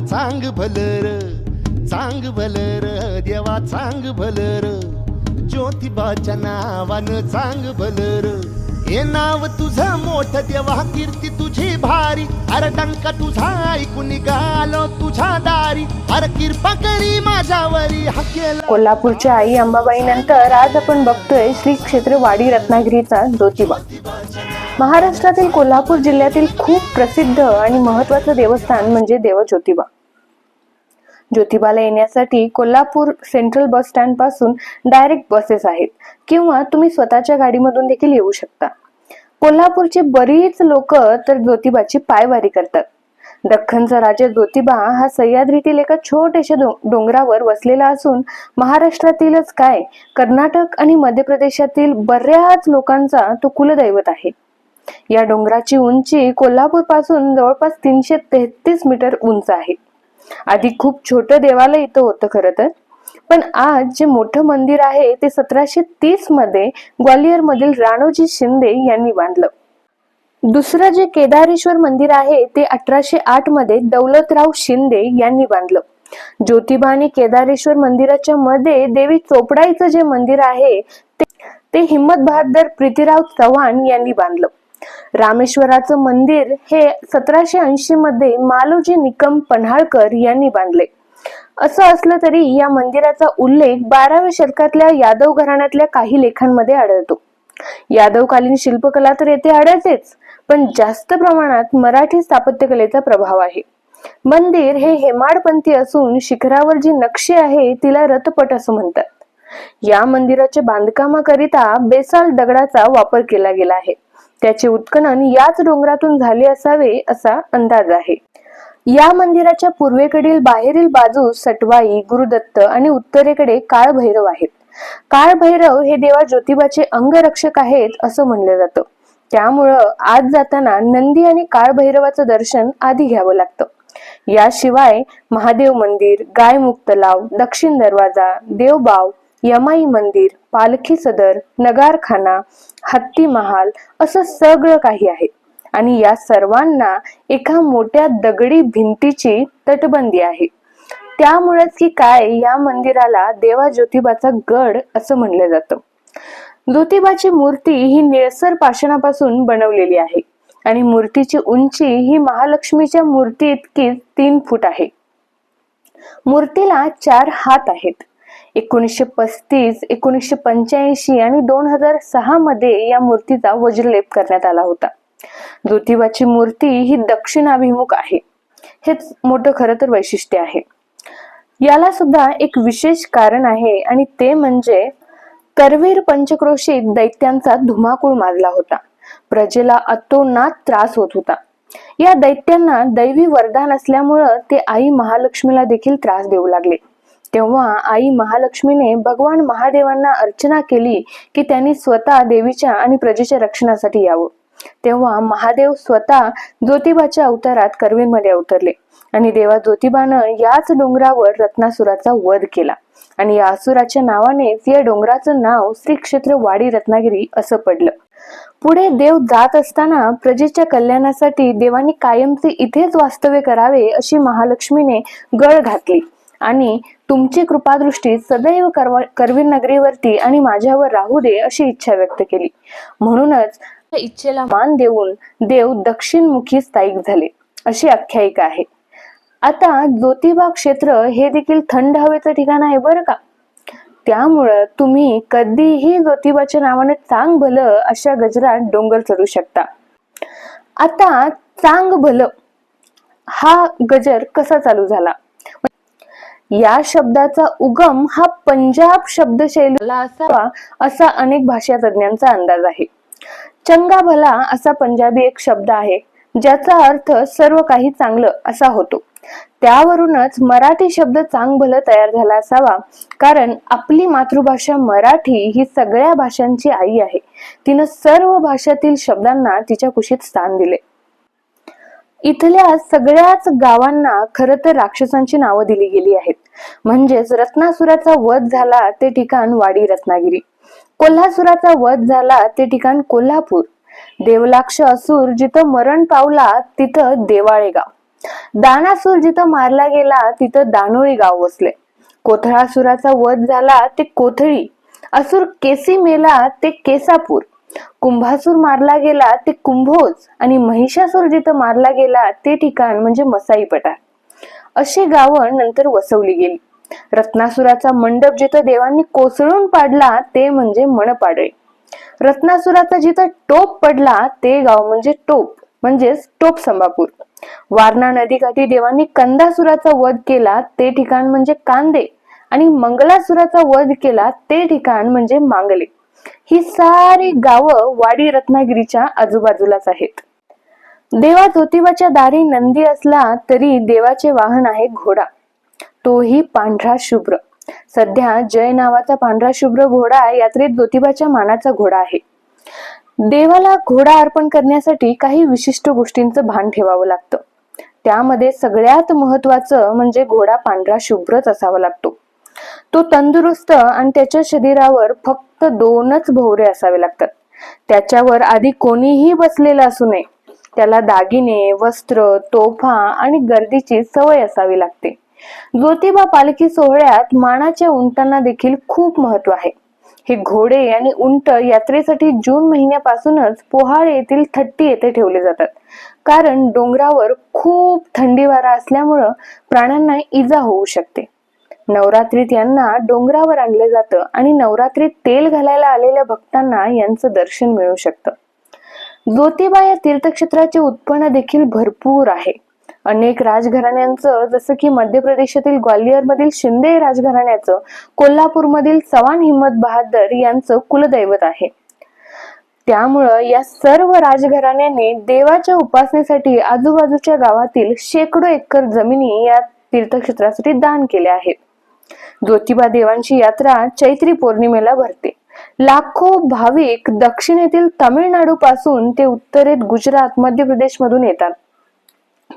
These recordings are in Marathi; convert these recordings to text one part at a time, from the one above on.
चांग भलर चांग भलर देवा चांग भलर ज्योतिबाच्या नावानं चांग भलर. हे नाव तुझं मोठ देवा कीर्ती तुझी भारी. अर टंका तुझा ऐकून निघालो तुझा दारी. अर कृपा करी माझ्यावरी हा कोल्हापूरच्या आई अंबाबाई नंतर आज आपण बघतोय श्री क्षेत्र वाडी रत्नागिरीचा ज्योतिबा. महाराष्ट्रातील कोल्हापूर जिल्ह्यातील खूप प्रसिद्ध आणि महत्वाचं देवस्थान म्हणजे देव ज्योतिबा ज्योतिबाला येण्यासाठी कोल्हापूर सेंट्रल बस स्टँडपासून डायरेक्ट बसेस आहेत किंवा तुम्ही स्वतःच्या गाडीमधून देखील येऊ शकता. कोल्हापूरचे बरीच लोक तर ज्योतिबाची पायवारी करतात. दख्खनचा राजा ज्योतिबा हा सह्याद्रीतील एका छोट्याशा डोंगरावर वसलेला असून महाराष्ट्रातीलच काय कर्नाटक आणि मध्य प्रदेशातील बऱ्याच लोकांचा तो कुलदैवत आहे. या डोंगराची उंची कोल्हापूरपासून जवळपास तीनशे तेहतीस मीटर उंच आहे. आधी खूप छोटं देवालय इथं होतं खरं तर. पण आज जे मोठं मंदिर आहे ते सतराशे तीसमध्ये ग्वालियर मधील राणोजी शिंदे यांनी बांधलं. दुसरं जे केदारेश्वर मंदिर आहे ते अठराशे आठमध्ये दौलतराव शिंदे यांनी बांधलं. ज्योतिबा आणि केदारेश्वर मंदिराच्या मध्ये देवी चोपडाईचं जे मंदिर आहे ते- ते हिम्मत बहादर प्रीतीराव चव्हाण यांनी बांधलं. रामेश्वराचं मंदिर हे सतराशे ऐंशी मध्ये मालोजी निकम पन्हाळकर यांनी बांधले. असं असलं तरी या मंदिराचा उल्लेख बाराव्या शतकातल्या यादव घराण्यातल्या काही लेखांमध्ये आढळतो. यादवकालीन शिल्पकला तर येथे आढळतेच पण जास्त प्रमाणात मराठी स्थापत्यकलेचा प्रभाव आहे. मंदिर हे हेमाडपंथी असून शिखरावर जी नक्षी आहे तिला रथपट असं म्हणतात. या मंदिराच्या बांधकामाकरिता बेसाल दगडाचा वापर केला गेला आहे. त्याचे उत्खनन याच डोंगरातून झाले असावे असा अंदाज आहे. या मंदिराच्या पूर्वेकडील बाहेरील बाजूस सटवाई गुरुदत्त आणि उत्तरेकडे काळभैरव आहेत. काळभैरव हे देवा ज्योतिबाचे अंगरक्षक आहेत असं म्हणलं जातं. त्यामुळं आज जाताना नंदी आणि काळभैरवाचं दर्शन आधी घ्यावं लागतं. याशिवाय महादेव मंदिर गायमुख तलाव दक्षिण दरवाजा देवबाव यमाई मंदिर पालखी सदर नगारखाना हत्ती महाल असं सगळं काही आहे. आणि या सर्वांना एका मोठ्या दगडी भिंतीची तटबंदी आहे. त्यामुळेच की काय या मंदिराला देवा ज्योतिबाचा गड असं म्हणलं जातं. ज्योतिबाची मूर्ती ही निळसर पाषाणापासून बनवलेली आहे. आणि मूर्तीची उंची ही महालक्ष्मीच्या मूर्ती इतकीच तीन फूट आहे. मूर्तीला चार हात आहेत. एकोणीसशे पस्तीस एकोणीसशे पंच्याऐंशी आणि दोन हजार सहा मध्ये या मूर्तीचा वज्रलेप करण्यात आला होता. ज्योतिबाची मूर्ती ही दक्षिणाभिमुख आहे. हेच मोठं खरं तर वैशिष्ट्य आहे. याला सुद्धा एक विशेष कारण आहे आणि ते म्हणजे करवीर पंचक्रोशीत दैत्यांचा धुमाकूळ माजला होता. प्रजेला अतोनात त्रास होत होता. या दैत्यांना दैवी वरदान असल्यामुळं ते आई महालक्ष्मीला देखील त्रास देऊ लागले. तेव्हा आई महालक्ष्मीने भगवान महादेवांना अर्चना केली की त्यांनी स्वतः देवीच्या आणि प्रजेच्या रक्षणासाठी यावं. तेव्हा महादेव स्वतः ज्योतिबाच्या अवतारात करवीरमध्ये अवतरले आणि देवा ज्योतिबानं याच डोंगरावर रत्नासुराचा वध केला आणि या असुराच्या नावानेच या डोंगराचं नाव श्री क्षेत्र वाडी रत्नागिरी असं पडलं. पुढे देव जात असताना प्रजेच्या कल्याणासाठी देवांनी कायमचे इथेच वास्तव्य करावे अशी महालक्ष्मीने गळ घातली. आणि तुमची कृपादृष्टी सदैव करवीर नगरीवरती आणि माझ्यावर राहू दे अशी इच्छा व्यक्त केली. म्हणूनच त्या इच्छेला मान देऊन देव दक्षिणमुखी स्थायिक झाले अशी आख्यायिका आहे. आता ज्योतिबा क्षेत्र हे देखील थंड हवेचं ठिकाण आहे बरं का? त्यामुळं तुम्ही कधीही ज्योतिबाच्या नावाने चांग भलं अशा गजरात डोंगर चढू शकता. आता चांग भलं हा गजर कसा चालू झाला? या शब्दाचा उगम हा पंजाब शब्दशैलीला असावा असा अनेक भाषा तज्ञांचा अंदाज आहे. चंगा भला असा पंजाबी एक शब्द आहे ज्याचा अर्थ सर्व काही चांगलं असा होतो. त्यावरूनच मराठी शब्द चांग भलं तयार झाला असावा कारण आपली मातृभाषा मराठी ही सगळ्या भाषांची आई आहे. तिनं सर्व भाषातील शब्दांना तिच्या कुशीत स्थान दिले. इथल्या सगळ्याच गावांना खर तर राक्षसांची नावं दिली गेली आहेत. म्हणजेच रत्नासुराचा वध झाला ते ठिकाण वाडी रत्नागिरी. कोल्हासुराचा वध झाला ते ठिकाण कोल्हापूर. देवलाक्ष असुर जिथं मरण पावला तिथं देवाळे गाव दानासूर जिथं मारला गेला तिथं दानोळी गाव वसले. कोथळासुराचा वध झाला ते कोथळी. असुर केसी मेला ते केसापूर. कुंभासूर मारला गेला ते कुंभोज आणि महिषासूर जिथं मारला गेला ते ठिकाण म्हणजे मसाई पठार अशी गावं नंतर वसवली गेली. रत्नासुराचा मंडप जिथं देवांनी कोसळून पाडला ते म्हणजे मनपाडळे रत्नासुराचा जिथं टोप पडला ते गाव म्हणजे टोप म्हणजेच टोप संभापूर. वारणा नदीकाठी देवांनी कंदासुराचा वध केला ते ठिकाण म्हणजे कांदे आणि मंगलासुराचा वध केला ते ठिकाण म्हणजे मांगले. ही सारी गावं वाडी रत्नागिरीच्या आजूबाजूलाच आहेत. देवा ज्योतिबाच्या दारी नंदी असला तरी देवाचे वाहन आहे घोडा. तोही पांढरा शुभ्र. सध्या जय नावाचा पांढरा शुभ्र घोडा यात्रेत ज्योतिबाच्या मानाचा घोडा आहे. देवाला घोडा अर्पण करण्यासाठी काही विशिष्ट गोष्टींचं भान ठेवावं लागतं. त्यामध्ये सगळ्यात महत्वाचं म्हणजे घोडा पांढरा शुभ्रच असावा लागतो. तो तंदुरुस्त आणि त्याच्या शरीरावर फक्त दोनच भोवरे असावे लागतात. त्याच्यावर आधी कोणीही बसलेलं असू नये. त्याला दागिने वस्त्र तोफा आणि गर्दीची सवय असावी लागते. ज्योतिबा पालखी सोहळ्यात मानाच्या उंटांना देखील खूप महत्त्व आहे. हे घोडे आणि उंट यात्रेसाठी जून महिन्यापासूनच पोहाळ येथील थट्टी येथे ठेवले जातात. कारण डोंगरावर खूप थंडी वारा असल्यामुळं प्राण्यांना इजा होऊ शकते. नवरात्रीत यांना डोंगरावर आणलं जातं आणि नवरात्रीत तेल घालायला आलेल्या भक्तांना यांचं दर्शन मिळू शकतं. ज्योतिबा या तीर्थक्षेत्राचे उत्पन्न देखील भरपूर आहे. अनेक राजघराण्यांचं जसं की मध्य प्रदेशातील ग्वालियर मधील शिंदे राजघराण्याचं कोल्हापूरमधील चव्हाण हिम्मत बहादर यांचं कुलदैवत आहे. त्यामुळं या सर्व राजघराण्याने देवाच्या उपासनेसाठी आजूबाजूच्या गावातील शेकडो एकर जमिनी या तीर्थक्षेत्रासाठी दान केल्या आहेत. ज्योतिबा देवांची यात्रा चैत्री पौर्णिमेला भरते. लाखो भाविक दक्षिणेतील तामिळनाडू पासून ते उत्तरेत गुजरात मध्य प्रदेश मधून येतात.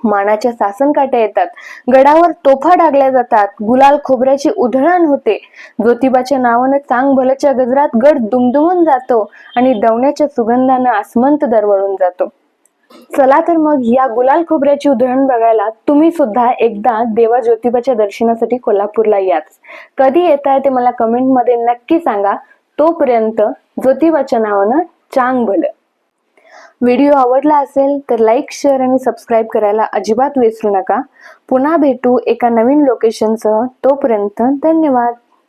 मानाच्या सासनकाट्या येतात. गडावर तोफा डागल्या जातात. गुलाल खोबऱ्याची उधळण होते. ज्योतिबाच्या नावानं चांग भलच्या गजरात गड दुमदुमून जातो आणि दवण्याच्या सुगंधानं आसमंत दरवळून जातो. चला तर मग या गुलाल खोबऱ्याची उधळण बघायला तुम्ही सुद्धा एकदा देवा ज्योतिबाच्या दर्शनासाठी कोल्हापूरला याच. कधी येताय ते मला कमेंटमध्ये नक्की सांगा. तोपर्यंत ज्योतिबाच्या नावानं चांग भलं व्हिडिओ आवडला असेल तर लाईक शेअर आणि सबस्क्राईब करायला अजिबात विसरू नका. पुन्हा भेटू एका नवीन लोकेशनसह तोपर्यंत धन्यवाद.